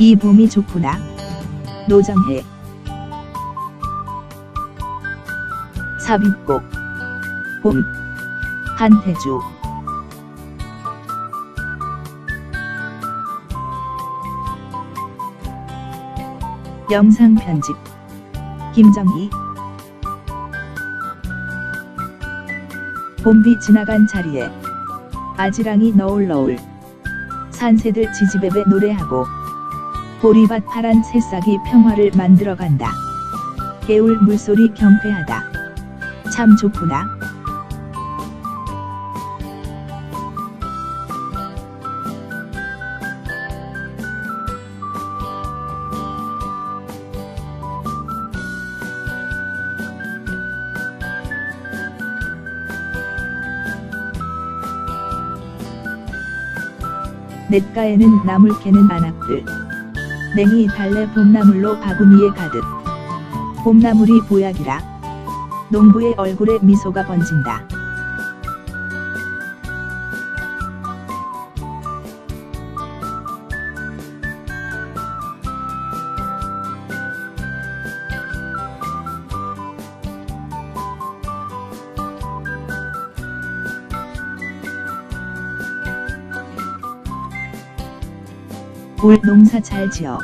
이 봄이 좋구나. 노정혜 삽입곡. 봄. 한태주. 영상 편집. 김정희. 봄비 지나간 자리에 아지랑이 너울너울. 산새들 지지배배 노래하고 보리밭 파란 새싹이 평화를 만들어간다. 개울 물소리 경쾌하다. 참 좋구나. 냇가에는 나물 캐는 안악들. 냉이 달래 봄나물로 바구니에 가득. 봄나물이 보약이라. 농부의 얼굴에 미소가 번진다. 올 농사 잘 지어.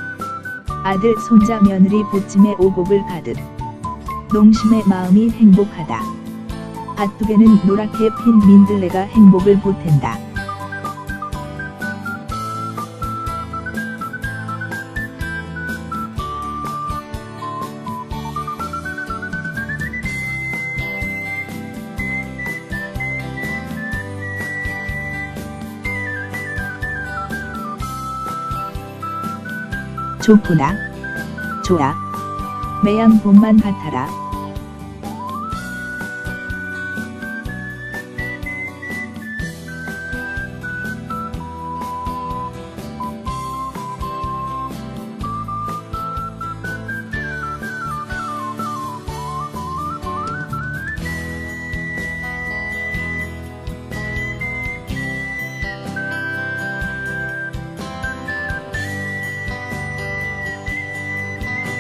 아들 손자 며느리 보찜에 오곡을 가득. 농심의 마음이 행복하다. 밭두개는 노랗게 핀 민들레가 행복을 보탠다. 좋구나. 좋아. 매양 봄만 같아라.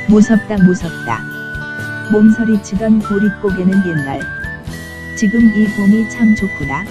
무섭다 무섭다. 몸서리 치던 보릿고개는 옛날. 지금 이 봄이 참 좋구나.